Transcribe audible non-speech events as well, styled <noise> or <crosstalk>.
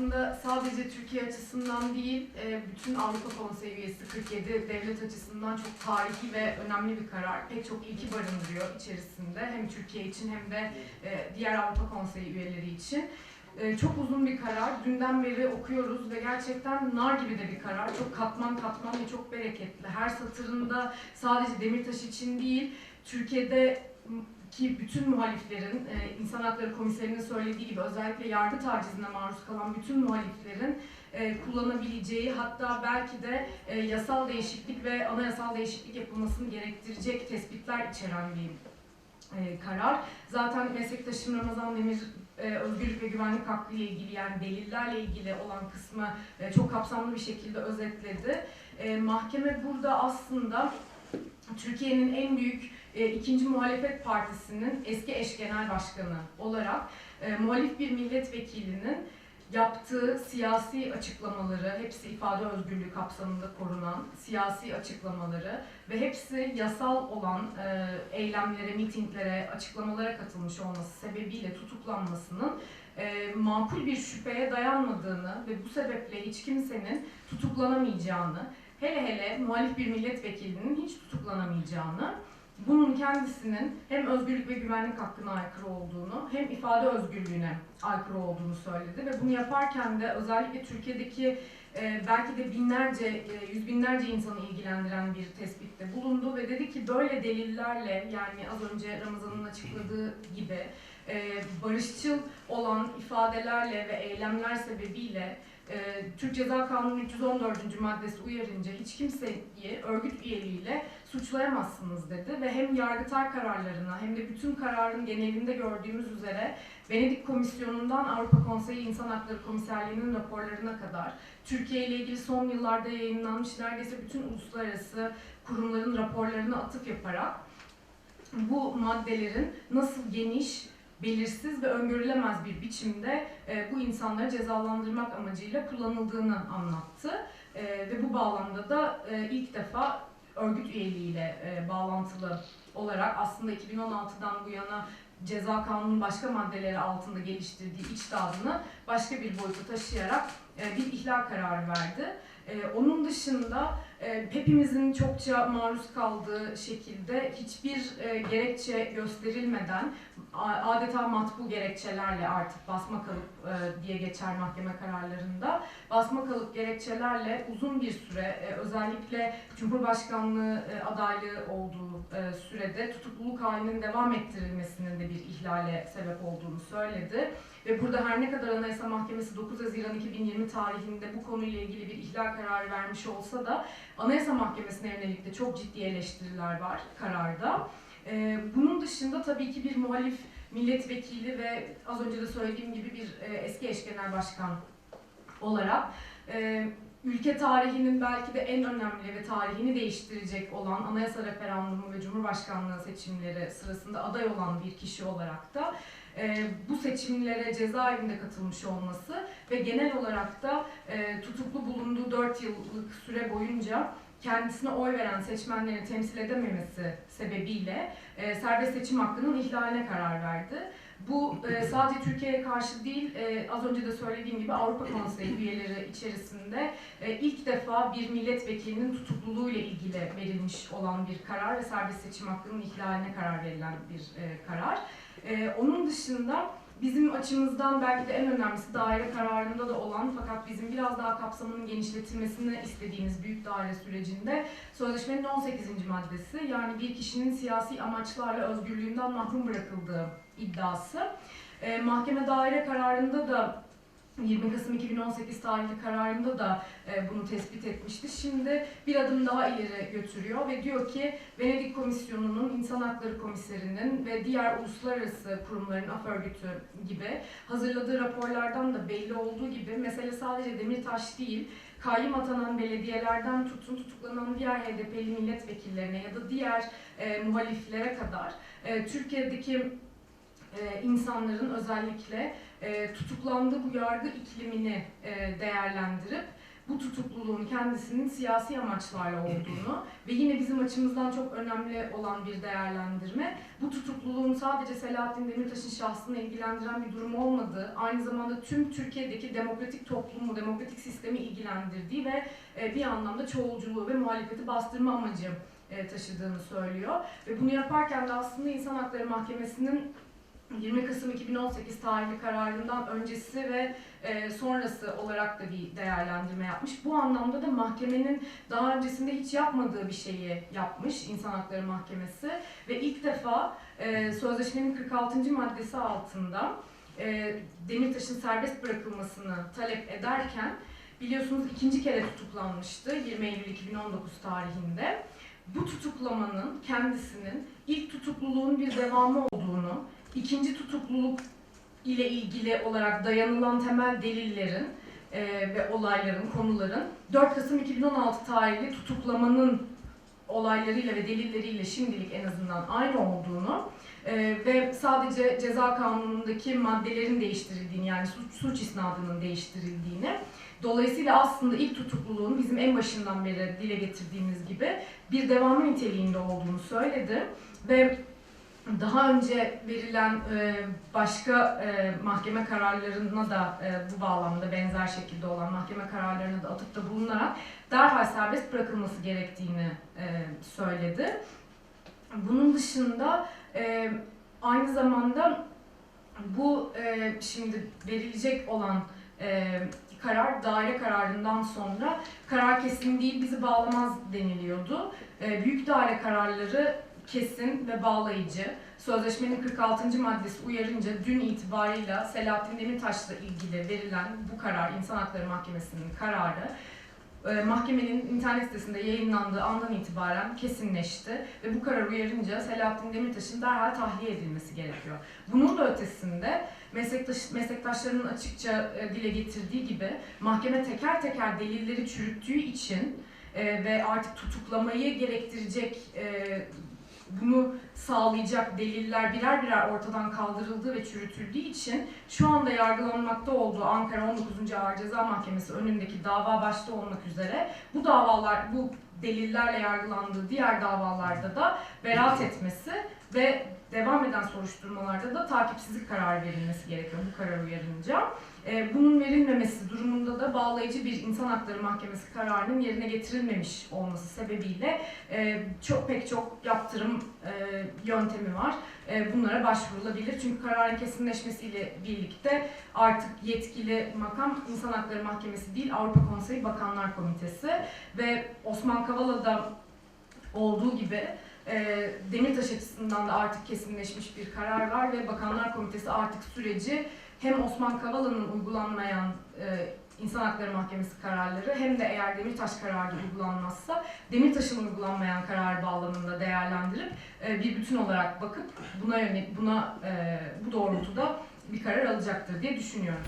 aslında sadece Türkiye açısından değil, e, bütün Avrupa Konseyi üyesi 47 devlet açısından çok tarihi ve önemli bir karar. Pek çok ilki barındırıyor içerisinde. Hem Türkiye için hem de e, diğer Avrupa Konseyi üyeleri için. E, Çok uzun bir karar. Dünden beri okuyoruz ve gerçekten nar gibi de bir karar. Çok katman katman ve çok bereketli. Her satırında sadece Demirtaş için değil, Türkiye'de ki bütün muhaliflerin, e, insan hakları komiserinin söylediği gibi özellikle yargı tacizine maruz kalan bütün muhaliflerin e, kullanabileceği hatta belki de e, yasal değişiklik ve anayasal değişiklik yapılmasını gerektirecek tespitler içeren bir e, karar. Zaten meslektaşım Ramazan Demir e, özgürlük ve güvenlik hakkı ile ilgili yani delillerle ilgili olan kısmı e, çok kapsamlı bir şekilde özetledi. E, mahkeme burada aslında Türkiye'nin en büyük e, ikinci muhalefet partisinin eski eş genel başkanı olarak e, muhalif bir milletvekilinin yaptığı siyasi açıklamaları, hepsi ifade özgürlüğü kapsamında korunan siyasi açıklamaları ve hepsi yasal olan e, eylemlere, mitinglere, açıklamalara katılmış olması sebebiyle tutuklanmasının e, makul bir şüpheye dayanmadığını ve bu sebeple hiç kimsenin tutuklanamayacağını, hele hele muhalif bir milletvekilinin hiç tutuklanamayacağını, bunun kendisinin hem özgürlük ve güvenlik hakkına aykırı olduğunu hem ifade özgürlüğüne aykırı olduğunu söyledi ve bunu yaparken de özellikle Türkiye'deki e, belki de binlerce, e, yüz binlerce insanı ilgilendiren bir tespitte bulundu ve dedi ki böyle delillerle yani az önce Ramazan'ın açıkladığı gibi e, barışçıl olan ifadelerle ve eylemler sebebiyle e, Türk Ceza Kanunu 314. maddesi uyarınca hiç kimseyi örgüt üyeliğiyle suçlayamazsınız dedi ve hem yargıtay kararlarına hem de bütün kararın genelinde gördüğümüz üzere Venedik Komisyonu'ndan Avrupa Konseyi İnsan Hakları Komiserliği'nin raporlarına kadar Türkiye ile ilgili son yıllarda yayınlanmış neredeyse bütün uluslararası kurumların raporlarına atıf yaparak bu maddelerin nasıl geniş, belirsiz ve öngörülemez bir biçimde e, bu insanları cezalandırmak amacıyla kullanıldığını anlattı. E, ve bu bağlamda da e, ilk defa örgüt üyeliğiyle e, bağlantılı olarak aslında 2016'dan bu yana ceza kanunun başka maddeleri altında geliştirdiği içtihadını başka bir boyuta taşıyarak e, bir ihlal kararı verdi. E, onun dışında hepimizin çokça maruz kaldığı şekilde hiçbir e, gerekçe gösterilmeden adeta matbu gerekçelerle artık basma kalıp e, diye geçer mahkeme kararlarında basma kalıp gerekçelerle uzun bir süre e, özellikle Cumhurbaşkanlığı adaylığı olduğu sürede tutukluluk halinin devam ettirilmesinin de bir ihlale sebep olduğunu söyledi. Ve burada her ne kadar Anayasa Mahkemesi 9 Haziran 2020 tarihinde bu konuyla ilgili bir ihlal kararı vermiş olsa da Anayasa Mahkemesi'ne yönelik de çok ciddi eleştiriler var kararda. Ee, bunun dışında tabii ki bir muhalif milletvekili ve az önce de söylediğim gibi bir e, eski eş genel başkan olarak e, ülke tarihinin belki de en önemli ve tarihini değiştirecek olan anayasa referandumu ve cumhurbaşkanlığı seçimleri sırasında aday olan bir kişi olarak da e, bu seçimlere cezaevinde katılmış olması ve genel olarak da e, tutuklu bulunduğu 4 yıllık süre boyunca kendisine oy veren seçmenleri temsil edememesi sebebiyle e, serbest seçim hakkının ihlaline karar verdi. Bu e, sadece Türkiye'ye karşı değil, e, az önce de söylediğim gibi Avrupa Konseyi üyeleri içerisinde e, ilk defa bir milletvekilinin tutukluluğuyla ilgili verilmiş olan bir karar ve serbest seçim hakkının ihlaline karar verilen bir e, karar. E, onun dışında bizim açımızdan belki de en önemlisi daire kararında da olan fakat bizim biraz daha kapsamının genişletilmesini istediğimiz büyük daire sürecinde sözleşmenin 18. maddesi yani bir kişinin siyasi amaçlarla özgürlüğünden mahrum bırakıldığı iddiası. E, mahkeme daire kararında da 20 Kasım 2018 tarihli kararında da e, bunu tespit etmişti. Şimdi bir adım daha ileri götürüyor ve diyor ki Venedik Komisyonu'nun, İnsan Hakları Komiserinin ve diğer uluslararası kurumların, af örgütü gibi hazırladığı raporlardan da belli olduğu gibi mesele sadece Demirtaş değil, kayyım atanan belediyelerden tutun tutuklanan diğer HDP'li milletvekillerine ya da diğer e, muhaliflere kadar e, Türkiye'deki e, insanların özellikle e, tutuklandığı bu yargı iklimini e, değerlendirip bu tutukluluğun kendisinin siyasi amaçlarla olduğunu <clears throat> ve yine bizim açımızdan çok önemli olan bir değerlendirme bu tutukluluğun sadece Selahattin Demirtaş'ın şahsını ilgilendiren bir durum olmadığı, aynı zamanda tüm Türkiye'deki demokratik toplumu, demokratik sistemi ilgilendirdiği ve e, bir anlamda çoğulculuğu ve muhalefeti bastırma amacı e, taşıdığını söylüyor. Ve bunu yaparken de aslında İnsan Hakları Mahkemesi'nin 20 Kasım 2018 tarihli kararından öncesi ve e, sonrası olarak da bir değerlendirme yapmış. Bu anlamda da mahkemenin daha öncesinde hiç yapmadığı bir şeyi yapmış İnsan Hakları Mahkemesi ve ilk defa e, sözleşmenin 46. maddesi altında e, Demirtaş'ın serbest bırakılmasını talep ederken biliyorsunuz ikinci kere tutuklanmıştı 20 Eylül 2019 tarihinde. Bu tutuklamanın kendisinin ilk tutukluluğun bir devamı olduğunu, ikinci tutukluluk ile ilgili olarak dayanılan temel delillerin e, ve olayların, konuların 4 Kasım 2016 tarihli tutuklamanın olaylarıyla ve delilleriyle şimdilik en azından aynı olduğunu e, ve sadece ceza kanunundaki maddelerin değiştirildiğini yani suç, suç isnadının değiştirildiğini Dolayısıyla aslında ilk tutukluluğun bizim en başından beri dile getirdiğimiz gibi bir devamı niteliğinde olduğunu söyledi ve daha önce verilen e, başka e, mahkeme kararlarına da e, bu bağlamda benzer şekilde olan mahkeme kararlarına da atıfta bulunarak derhal serbest bırakılması gerektiğini söyledi. Bunun dışında aynı zamanda bu şimdi verilecek olan karar daire kararından sonra karar kesin değil bizi bağlamaz deniliyordu. Büyük daire kararları kesin ve bağlayıcı. Sözleşmenin 46. maddesi uyarınca dün itibarıyla Selahattin Demirtaş'la ilgili verilen bu karar, İnsan Hakları Mahkemesi'nin kararı e, mahkemenin internet sitesinde yayınlandığı andan itibaren kesinleşti ve bu karar uyarınca Selahattin Demirtaş'ın derhal tahliye edilmesi gerekiyor. Bunun da ötesinde meslektaş, meslektaşlarının açıkça e, dile getirdiği gibi mahkeme teker teker delilleri çürüttüğü için e, ve artık tutuklamayı gerektirecek bunu sağlayacak deliller birer birer ortadan kaldırıldığı ve çürütüldüğü için şu anda yargılanmakta olduğu Ankara 19. Ağır Ceza Mahkemesi önündeki dava başta olmak üzere bu davalar, bu delillerle yargılandığı diğer davalarda da beraat etmesi ve devam eden soruşturmalarda da takipsizlik kararı verilmesi gerekiyor bu karar uyarınca. E, bunun verilmemesi durumunda da bağlayıcı bir insan hakları mahkemesi kararının yerine getirilmemiş olması sebebiyle e, çok pek çok yaptırım e, yöntemi var. E, bunlara başvurulabilir. Çünkü kararın kesinleşmesiyle birlikte artık yetkili makam İnsan Hakları Mahkemesi değil Avrupa Konseyi Bakanlar Komitesi ve Osman Kavala'da olduğu gibi e, Demirtaş açısından da artık kesinleşmiş bir karar var ve Bakanlar Komitesi artık süreci hem Osman Kavala'nın uygulanmayan e, İnsan Hakları Mahkemesi kararları hem de eğer Demirtaş kararı uygulanmazsa Demirtaş'ın uygulanmayan karar bağlamında değerlendirip e, bir bütün olarak bakıp buna yönelik buna e, bu doğrultuda bir karar alacaktır diye düşünüyorum.